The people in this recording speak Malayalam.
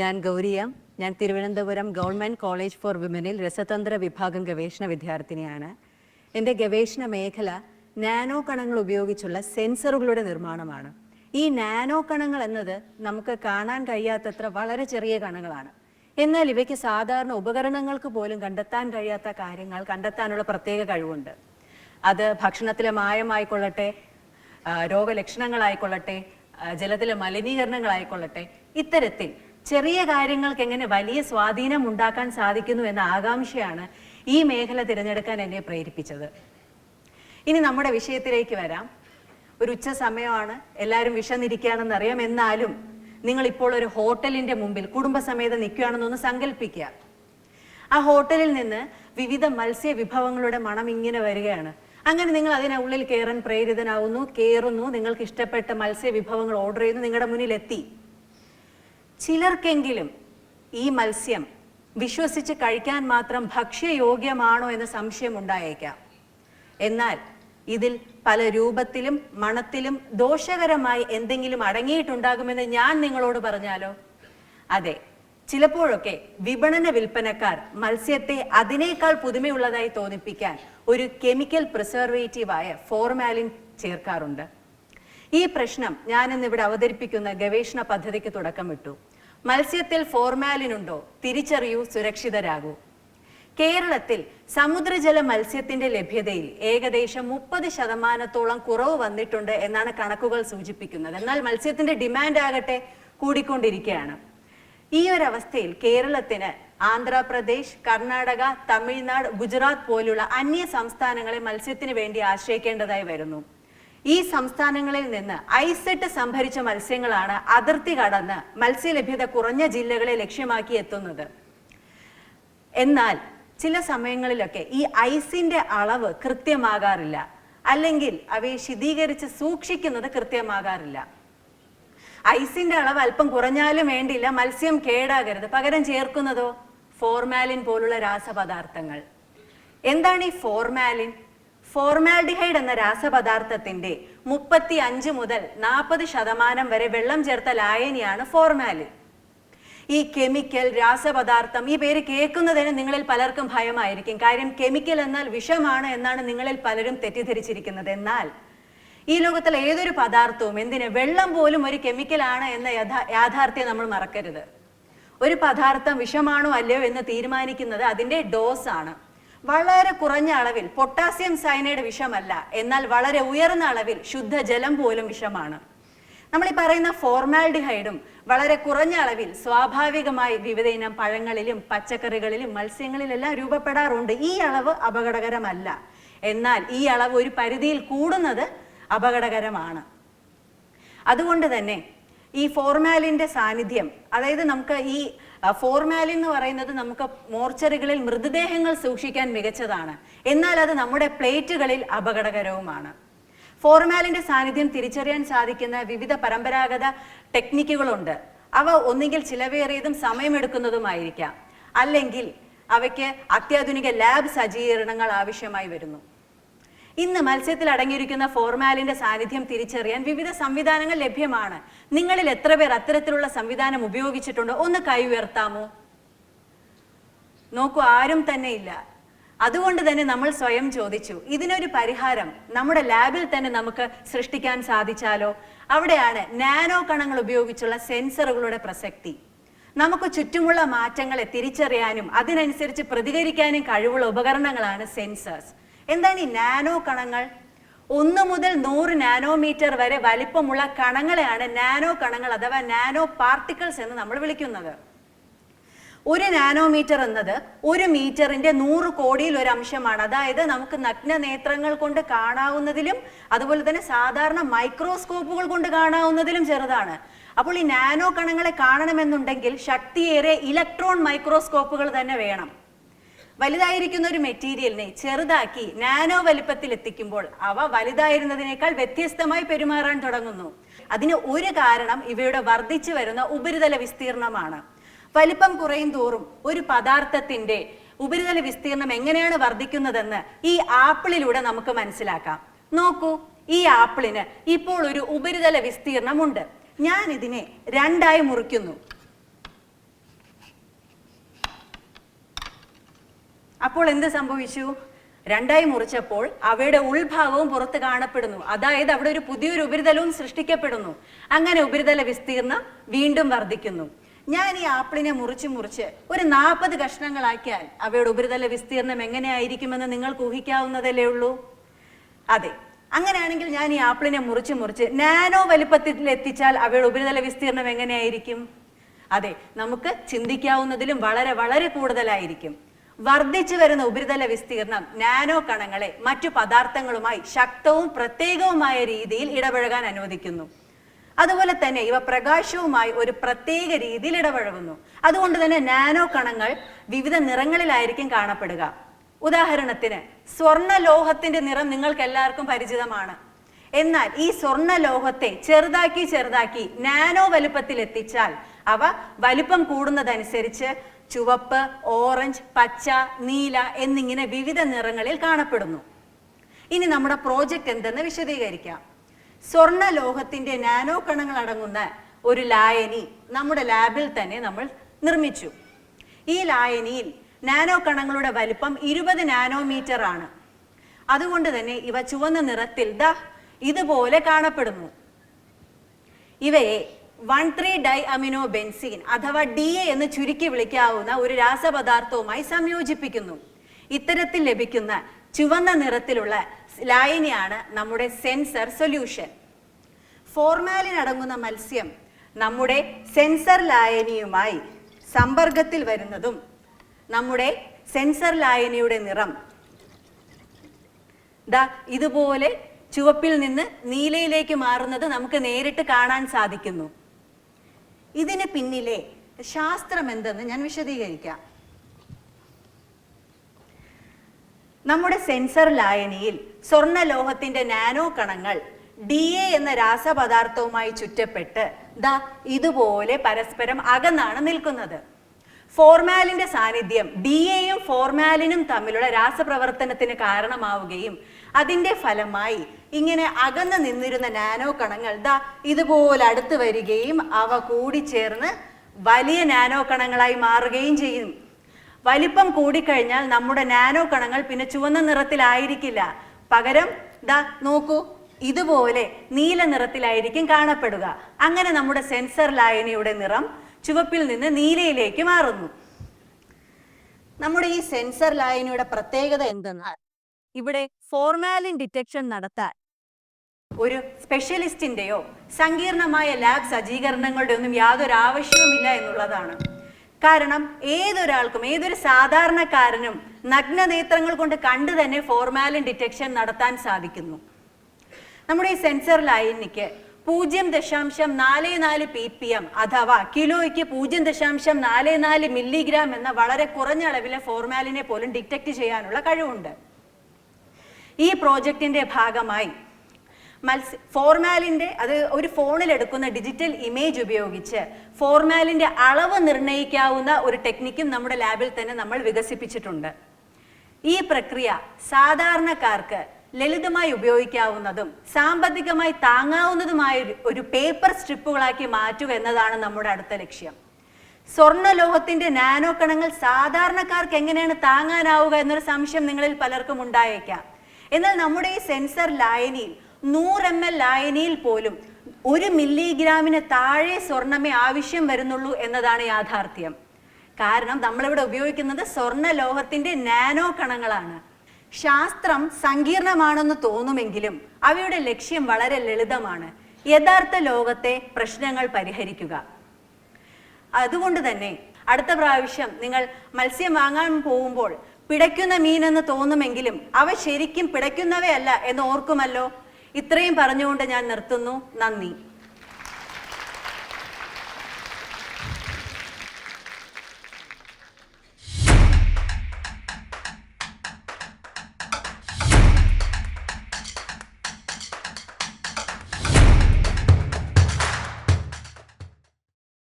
ഞാൻ ഗൗരിയ. ഞാൻ തിരുവനന്തപുരം ഗവൺമെന്റ് കോളേജ് ഫോർ വിമനിൽ രസതന്ത്ര വിഭാഗം ഗവേഷണ വിദ്യാർത്ഥിനിയാണ്. എന്റെ ഗവേഷണ മേഖല നാനോ കണങ്ങൾ ഉപയോഗിച്ചുള്ള സെൻസറുകളുടെ നിർമ്മാണമാണ്. ഈ നാനോ കണങ്ങൾ എന്നത് നമുക്ക് കാണാൻ കഴിയാത്തത്ര വളരെ ചെറിയ കണങ്ങളാണ്. എന്നാൽ ഇവയ്ക്ക് സാധാരണ ഉപകരണങ്ങൾക്ക് പോലും കണ്ടെത്താൻ കഴിയാത്ത കാര്യങ്ങൾ കണ്ടെത്താനുള്ള പ്രത്യേക കഴിവുണ്ട്. അത് ഭക്ഷണത്തിലെ മായമായിക്കൊള്ളട്ടെ രോഗലക്ഷണങ്ങളായിക്കൊള്ളട്ടെ ജലത്തിലെ മലിനീകരണങ്ങളായിക്കൊള്ളട്ടെ ഇത്തരത്തിൽ ചെറിയ കാര്യങ്ങൾക്ക് എങ്ങനെ വലിയ സ്വാധീനം ഉണ്ടാക്കാൻ സാധിക്കുന്നു എന്ന ആകാംക്ഷയാണ് ഈ മേഖല തിരഞ്ഞെടുക്കാൻ എന്നെ പ്രേരിപ്പിച്ചത്. ഇനി നമ്മുടെ വിഷയത്തിലേക്ക് വരാം. ഒരു ഉച്ച സമയമാണ്. എല്ലാവരും വിഷന്നിരിക്കുകയാണെന്ന് അറിയാം. എന്നാലും നിങ്ങൾ ഇപ്പോൾ ഒരു ഹോട്ടലിന്റെ മുമ്പിൽ കുടുംബസമേതം നിൽക്കുകയാണെന്നൊന്ന് സങ്കല്പിക്കുക. ആ ഹോട്ടലിൽ നിന്ന് വിവിധ മത്സ്യ വിഭവങ്ങളുടെ മണം ഇങ്ങനെ വരികയാണ്. അങ്ങനെ നിങ്ങൾ അതിനുള്ളിൽ കയറാൻ പ്രേരിതനാവുന്നു കയറുന്നു നിങ്ങൾക്ക് ഇഷ്ടപ്പെട്ട മത്സ്യ വിഭവങ്ങൾ ഓർഡർ ചെയ്യുന്നു നിങ്ങളുടെ മുന്നിൽ എത്തി ചിലർക്കെങ്കിലും ഈ മത്സ്യം വിശ്വസിച്ച് കഴിക്കാൻ മാത്രം ഭക്ഷ്യയോഗ്യമാണോ എന്ന് സംശയം ഉണ്ടായേക്കാം. എന്നാൽ ഇതിൽ പല രൂപത്തിലും മണത്തിലും ദോഷകരമായി എന്തെങ്കിലും അടങ്ങിയിട്ടുണ്ടാകുമെന്ന് ഞാൻ നിങ്ങളോട് പറഞ്ഞാലോ? അതെ ചിലപ്പോഴൊക്കെ വിപണന വിൽപ്പനക്കാർ മത്സ്യത്തെ അതിനേക്കാൾ പുതുമയുള്ളതായി തോന്നിപ്പിക്കാൻ ഒരു കെമിക്കൽ പ്രിസർവേറ്റീവായ ഫോർമാലിൻ ചേർക്കാറുണ്ട്. ഈ പ്രശ്നം ഞാനിന്ന് ഇവിടെ അവതരിപ്പിക്കുന്ന ഗവേഷണ പദ്ധതിക്ക് തുടക്കമിട്ടു. മത്സ്യത്തിൽ ഫോർമാലിൻ ഉണ്ടോ തിരിച്ചറിയൂ സുരക്ഷിതരാകൂ. കേരളത്തിൽ സമുദ്രജല മത്സ്യത്തിന്റെ ലഭ്യതയിൽ ഏകദേശം മുപ്പത് ശതമാനത്തോളം കുറവ് വന്നിട്ടുണ്ട് എന്നാണ് കണക്കുകൾ സൂചിപ്പിക്കുന്നത്. എന്നാൽ മത്സ്യത്തിന്റെ ഡിമാൻഡ് ആകട്ടെ കൂടിക്കൊണ്ടിരിക്കുകയാണ്. ഈ ഒരു അവസ്ഥയിൽ കേരളത്തിന് ആന്ധ്രാപ്രദേശ് കർണാടക തമിഴ്നാട് ഗുജറാത്ത് പോലുള്ള അന്യ സംസ്ഥാനങ്ങളെ മത്സ്യത്തിന് വേണ്ടി ആശ്രയിക്കേണ്ടതായി വരുന്നു. ഈ സംസ്ഥാനങ്ങളിൽ നിന്ന് ഐസെട്ട് സംഭരിച്ച മത്സ്യങ്ങളാണ് അതിർത്തി കടന്ന് മത്സ്യലഭ്യത കുറഞ്ഞ ജില്ലകളെ ലക്ഷ്യമാക്കി എത്തുന്നത്. എന്നാൽ ചില സമയങ്ങളിലൊക്കെ ഈ ഐസിന്റെ അളവ് കൃത്യമാകാറില്ല. അല്ലെങ്കിൽ അവയെ ശീതീകരിച്ച് സൂക്ഷിക്കുന്നത് കൃത്യമാകാറില്ല. ഐസിന്റെ അളവ് അല്പം കുറഞ്ഞാലും വേണ്ടില്ല മത്സ്യം കേടാകരുത്. പകരം ചേർക്കുന്നതോ? ഫോർമാലിൻ പോലുള്ള രാസപദാർത്ഥങ്ങൾ. എന്താണ് ഈ ഫോർമാലിൻ? ഫോർമാൽഡിഹൈഡ് എന്ന രാസപദാർത്ഥത്തിന്റെ മുപ്പത്തി അഞ്ച് മുതൽ നാൽപ്പത് ശതമാനം വരെ വെള്ളം ചേർത്ത ലായനിയാണ് ഫോർമാലിൻ ഈ കെമിക്കൽ രാസപദാർത്ഥം ഈ പേര് കേൾക്കുന്നതിന് നിങ്ങളിൽ പലർക്കും ഭയമായിരിക്കും. കാര്യം കെമിക്കൽ എന്നാൽ വിഷമാണ് എന്നാണ് നിങ്ങളിൽ പലരും തെറ്റിദ്ധരിച്ചിരിക്കുന്നത്. എന്നാൽ ഈ ലോകത്തിലെ ഏതൊരു പദാർത്ഥവും എന്തിന് വെള്ളം പോലും ഒരു കെമിക്കലാണ് എന്ന യാഥാർത്ഥ്യം നമ്മൾ മറക്കരുത്. ഒരു പദാർത്ഥം വിഷമാണോ അല്ലയോ എന്ന് തീരുമാനിക്കുന്നത് അതിന്റെ ഡോസ് ആണ് വളരെ കുറഞ്ഞ അളവിൽ പൊട്ടാസ്യം സയനൈഡ് വിഷമല്ല. എന്നാൽ വളരെ ഉയർന്ന അളവിൽ ശുദ്ധജലം പോലും വിഷമാണ്. നമ്മൾ ഈ പറയുന്ന ഫോർമാൽഡിഹൈഡും വളരെ കുറഞ്ഞ അളവിൽ സ്വാഭാവികമായി വിവിധ ഇനം പഴങ്ങളിലും പച്ചക്കറികളിലും മത്സ്യങ്ങളിലെല്ലാം രൂപപ്പെടാറുണ്ട്. ഈ അളവ് അപകടകരമല്ല. എന്നാൽ ഈ അളവ് ഒരു പരിധിയിൽ കൂടുന്നത് അപകടകരമാണ്. അതുകൊണ്ട് തന്നെ ഈ ഫോർമാലിന്റെ സാന്നിധ്യം അതായത് നമുക്ക് ഈ ഫോർമാലിൻ എന്ന് പറയുന്നത് നമുക്ക് മോർച്ചറികളിൽ മൃതദേഹങ്ങൾ സൂക്ഷിക്കാൻ മികച്ചതാണ്. എന്നാൽ അത് നമ്മുടെ പ്ലേറ്റുകളിൽ അപകടകരവുമാണ്. ഫോർമാലിന്റെ സാന്നിധ്യം തിരിച്ചറിയാൻ സാധിക്കുന്ന വിവിധ പരമ്പരാഗത ടെക്നിക്കുകളുണ്ട്. അവ ഒന്നുകിൽ ചിലവേറിയതും സമയമെടുക്കുന്നതുമായിരിക്കാം. അല്ലെങ്കിൽ അവയ്ക്ക് അത്യാധുനിക ലാബ് സജ്ജീകരണങ്ങൾ ആവശ്യമായി വരുന്നു. ഇന്ന് മത്സ്യത്തിൽ അടങ്ങിയിരിക്കുന്ന ഫോർമാലിന്റെ സാന്നിധ്യം തിരിച്ചറിയാൻ വിവിധ സംവിധാനങ്ങൾ ലഭ്യമാണ്. നിങ്ങളിൽ എത്ര പേർ അത്തരത്തിലുള്ള സംവിധാനം ഉപയോഗിച്ചിട്ടുണ്ടോ? ഒന്ന് കൈ ഉയർത്താമോ? നോക്കൂ ആരും തന്നെ ഇല്ല. അതുകൊണ്ട് തന്നെ നമ്മൾ സ്വയം ചോദിച്ചു ഇതിനൊരു പരിഹാരം നമ്മുടെ ലാബിൽ തന്നെ നമുക്ക് സൃഷ്ടിക്കാൻ സാധിച്ചാലോ? അവിടെയാണ് നാനോ കണങ്ങൾ ഉപയോഗിച്ചുള്ള സെൻസറുകളുടെ പ്രസക്തി. നമുക്ക് ചുറ്റുമുള്ള മാറ്റങ്ങളെ തിരിച്ചറിയാനും അതിനനുസരിച്ച് പ്രതികരിക്കാനും കഴിവുള്ള ഉപകരണങ്ങളാണ് സെൻസേഴ്സ്. എന്താണ് ഈ നാനോ കണങ്ങൾ? ഒന്ന് മുതൽ നൂറ് നാനോമീറ്റർ വരെ വലിപ്പമുള്ള കണങ്ങളെയാണ് നാനോ കണങ്ങൾ അഥവാ നാനോ പാർട്ടിക്കിൾസ് എന്ന് നമ്മൾ വിളിക്കുന്നത്. ഒരു നാനോമീറ്റർ എന്നത് ഒരു മീറ്ററിന്റെ നൂറ് കോടിയിൽ ഒരു അംശമാണ്. അതായത് നമുക്ക് നഗ്ന നേത്രങ്ങൾ കൊണ്ട് കാണാവുന്നതിലും അതുപോലെ തന്നെ സാധാരണ മൈക്രോസ്കോപ്പുകൾ കൊണ്ട് കാണാവുന്നതിലും ചെറുതാണ്. അപ്പോൾ ഈ നാനോ കണങ്ങളെ കാണണമെന്നുണ്ടെങ്കിൽ ശക്തിയേറെ ഇലക്ട്രോൺ മൈക്രോസ്കോപ്പുകൾ തന്നെ വേണം. വലുതായിരിക്കുന്ന ഒരു മെറ്റീരിയലിനെ ചെറുതാക്കി നാനോ വലിപ്പത്തിൽ എത്തിക്കുമ്പോൾ അവ വലുതായിരുന്നതിനേക്കാൾ വ്യത്യസ്തമായി പെരുമാറാൻ തുടങ്ങുന്നു. അതിന് ഒരു കാരണം ഇവയുടെ വർദ്ധിച്ചു വരുന്ന ഉപരിതല വിസ്തീർണമാണ്. വലിപ്പം കുറയും തോറും ഒരു പദാർത്ഥത്തിന്റെ ഉപരിതല വിസ്തീർണം എങ്ങനെയാണ് വർദ്ധിക്കുന്നതെന്ന് ഈ ആപ്പിളിലൂടെ നമുക്ക് മനസ്സിലാക്കാം. നോക്കൂ ഈ ആപ്പിളിന് ഇപ്പോൾ ഒരു ഉപരിതല വിസ്തീർണമുണ്ട്. ഞാൻ ഇതിനെ രണ്ടായി മുറിക്കുന്നു. അപ്പോൾ എന്ത് സംഭവിച്ചു? രണ്ടായി മുറിച്ചപ്പോൾ അവയുടെ ഉൾഭാഗവും പുറത്ത് കാണപ്പെടുന്നു. അതായത് അവിടെ ഒരു പുതിയൊരു ഉപരിതലവും സൃഷ്ടിക്കപ്പെടുന്നു. അങ്ങനെ ഉപരിതല വിസ്തീർണം വീണ്ടും വർദ്ധിക്കുന്നു. ഞാൻ ഈ ആപ്പിളിനെ മുറിച്ച് മുറിച്ച് ഒരു നാൽപ്പത് കഷ്ണങ്ങളാക്കിയാൽ അവയുടെ ഉപരിതല വിസ്തീർണം എങ്ങനെയായിരിക്കുമെന്ന് നിങ്ങൾക്ക് ഊഹിക്കാവുന്നതല്ലേ ഉള്ളൂ? അതെ. അങ്ങനെയാണെങ്കിൽ ഞാൻ ഈ ആപ്പിളിനെ മുറിച്ച് മുറിച്ച് നാനോ വലിപ്പത്തിൽ എത്തിച്ചാൽ അവയുടെ ഉപരിതല വിസ്തീർണം എങ്ങനെയായിരിക്കും? അതെ നമുക്ക് ചിന്തിക്കാവുന്നതിലും വളരെ വളരെ കൂടുതലായിരിക്കും. വർദ്ധിച്ചു വരുന്ന ഉപരിതല വിസ്തീർണം നാനോ കണങ്ങളെ മറ്റു പദാർത്ഥങ്ങളുമായി ശക്തവും പ്രത്യേകവുമായ രീതിയിൽ ഇടപഴകാൻ അനുവദിക്കുന്നു. അതുപോലെ തന്നെ ഇവ പ്രകാശവുമായി ഒരു പ്രത്യേക രീതിയിൽ ഇടപഴകുന്നു. അതുകൊണ്ട് തന്നെ നാനോ കണങ്ങൾ വിവിധ നിറങ്ങളിലായിരിക്കും കാണപ്പെടുക. ഉദാഹരണത്തിന് സ്വർണ ലോഹത്തിന്റെ നിറം നിങ്ങൾക്ക് എല്ലാവർക്കും പരിചിതമാണ്. എന്നാൽ ഈ സ്വർണ ലോഹത്തെ ചെറുതാക്കി ചെറുതാക്കി നാനോ വലുപ്പത്തിൽ എത്തിച്ചാൽ അവ വലിപ്പം കൂടുന്നതനുസരിച്ച് ചുവപ്പ് ഓറഞ്ച് പച്ച നീല എന്നിങ്ങനെ വിവിധ നിറങ്ങളിൽ കാണപ്പെടുന്നു. ഇനി നമ്മുടെ പ്രോജക്റ്റ് എന്തെന്ന് വിശദീകരിക്കാം. സ്വർണ ലോഹത്തിന്റെ നാനോ കണങ്ങൾ അടങ്ങുന്ന ഒരു ലായനി നമ്മുടെ ലാബിൽ തന്നെ നമ്മൾ നിർമ്മിച്ചു. ഈ ലായനിയിൽ നാനോ കണങ്ങളുടെ വലിപ്പം ഇരുപത് നാനോമീറ്റർ ആണ്. അതുകൊണ്ട് തന്നെ ഇവ ചുവന്ന നിറത്തിൽ ദ ഇതുപോലെ കാണപ്പെടുന്നു. ഇവയെ one three dye amino benzene അഥവാ ഡി എ എന്ന് ചുരുക്കി വിളിക്കാവുന്ന ഒരു രാസപദാർത്ഥവുമായി സംയോജിപ്പിക്കുന്നു. ഇത്തരത്തിൽ ലഭിക്കുന്ന ചുവന്ന നിറത്തിലുള്ള ലായനിയാണ് നമ്മുടെ സെൻസർ സൊല്യൂഷൻ. ഫോർമാലിൻ അടങ്ങുന്ന മത്സ്യം നമ്മുടെ സെൻസർ ലായനിയുമായി സമ്പർക്കത്തിൽ വരുന്നതും നമ്മുടെ സെൻസർ ലായനിയുടെ നിറം. ദാ ഇതുപോലെ ചുവപ്പിൽ നിന്ന് നീലയിലേക്ക് മാറുന്നത് നമുക്ക് നേരിട്ട് കാണാൻ സാധിക്കുന്നു. ഇതിന് പിന്നിലെ ശാസ്ത്രം എന്തെന്ന് ഞാൻ വിശദീകരിക്കാം. നമ്മുടെ സെൻസർ ലായനിയിൽ സ്വർണ ലോഹത്തിന്റെ നാനോ കണങ്ങൾ ഡി എ എന്ന രാസപദാർത്ഥവുമായി ചുറ്റപ്പെട്ട് ദാ ഇതുപോലെ പരസ്പരം അകന്നാണ് നിൽക്കുന്നത്. ഫോർമാലിന്റെ സാന്നിധ്യം ഡി എയും ഫോർമാലിനും തമ്മിലുള്ള രാസപ്രവർത്തനത്തിന് കാരണമാവുകയും അതിന്റെ ഫലമായി ഇങ്ങനെ അകന്നു നിന്നിരുന്ന നാനോ കണങ്ങൾ ദാ ഇതുപോലെ അടുത്ത് വരികയും അവ കൂടിച്ചേർന്ന് വലിയ നാനോ കണങ്ങളായി മാറുകയും ചെയ്യും. വലിപ്പം കൂടിക്കഴിഞ്ഞാൽ നമ്മുടെ നാനോ കണങ്ങൾ പിന്നെ ചുവന്ന നിറത്തിലായിരിക്കില്ല. പകരം ദാ നോക്കൂ ഇതുപോലെ നീല നിറത്തിലായിരിക്കും കാണപ്പെടുക. അങ്ങനെ നമ്മുടെ സെൻസർ ലായനിയുടെ നിറം ചുവപ്പിൽ നിന്ന് നീലയിലേക്ക് മാറുന്നു. നമ്മുടെ ഈ സെൻസർ ലൈനിയുടെ പ്രത്യേകത എന്തെന്നാൽ ഇവിടെ ഫോർമാലിൻ ഡിറ്റക്ഷൻ നടത്താൻ ഒരു സ്പെഷ്യലിസ്റ്റിന്റെയോ സങ്കീർണമായ ലാബ് സജ്ജീകരണങ്ങളുടെ ഒന്നും യാതൊരു ആവശ്യവുമില്ല എന്നുള്ളതാണ്. കാരണം ഏതൊരാൾക്കും ഏതൊരു സാധാരണക്കാരനും നഗ്നനേത്രങ്ങൾ കൊണ്ട് കണ്ടു തന്നെ ഫോർമാലിൻ ഡിറ്റക്ഷൻ നടത്താൻ സാധിക്കുന്നു. നമ്മുടെ ഈ സെൻസർ ലൈനിക്ക് പൂജ്യം ദശാംശം നാല് നാല് പി പി എം അഥവാ കിലോയ്ക്ക് പൂജ്യം ദശാംശം നാല് നാല് മില്ലിഗ്രാം എന്ന വളരെ കുറഞ്ഞ അളവിലെ ഫോർമാലിനെ പോലും ഡിറ്റക്ട് ചെയ്യാനുള്ള കഴിവുണ്ട്. ഈ പ്രോജക്റ്റിന്റെ ഭാഗമായി മത്സ്യ ഫോർമാലിന്റെ അത് ഒരു ഫോണിൽ എടുക്കുന്ന ഡിജിറ്റൽ ഇമേജ് ഉപയോഗിച്ച് ഫോർമാലിന്റെ അളവ് നിർണയിക്കാവുന്ന ഒരു ടെക്നിക്കും നമ്മുടെ ലാബിൽ തന്നെ നമ്മൾ വികസിപ്പിച്ചിട്ടുണ്ട്. ഈ പ്രക്രിയ സാധാരണക്കാർക്ക് ലളിതമായി ഉപയോഗിക്കാവുന്നതും സാമ്പത്തികമായി താങ്ങാവുന്നതുമായ ഒരു- പേപ്പർ സ്ട്രിപ്പുകളാക്കി മാറ്റുക എന്നതാണ് നമ്മുടെ അടുത്ത ലക്ഷ്യം. സ്വർണ ലോഹത്തിന്റെ നാനോ കണങ്ങൾ സാധാരണക്കാർക്ക് എങ്ങനെയാണ് താങ്ങാനാവുക എന്നൊരു സംശയം നിങ്ങളിൽ പലർക്കും ഉണ്ടായേക്കാം. എന്നാൽ നമ്മുടെ ഈ സെൻസർ ലായനിയിൽ നൂറ് എം എൽ ലായനിയിൽ പോലും ഒരു മില്ലിഗ്രാമിന് താഴെ സ്വർണമേ ആവശ്യം വരുന്നുള്ളൂ എന്നതാണ് യാഥാർത്ഥ്യം. കാരണം നമ്മളിവിടെ ഉപയോഗിക്കുന്നത് സ്വർണ ലോഹത്തിന്റെ നാനോ കണങ്ങളാണ്. ശാസ്ത്രം സങ്കീർണമാണെന്ന് തോന്നുമെങ്കിലും അവയുടെ ലക്ഷ്യം വളരെ ലളിതമാണ്. യഥാർത്ഥ ലോകത്തെ പ്രശ്നങ്ങൾ പരിഹരിക്കുക. അതുകൊണ്ട് തന്നെ അടുത്ത പ്രാവശ്യം നിങ്ങൾ മത്സ്യം വാങ്ങാൻ പോകുമ്പോൾ പിടയ്ക്കുന്ന മീനെന്ന് തോന്നുമെങ്കിലും അവ ശരിക്കും പിടയ്ക്കുന്നവയല്ല എന്ന് ഓർക്കുമല്ലോ? ഇത്രയും പറഞ്ഞുകൊണ്ട് ഞാൻ നിർത്തുന്നു. നന്ദി.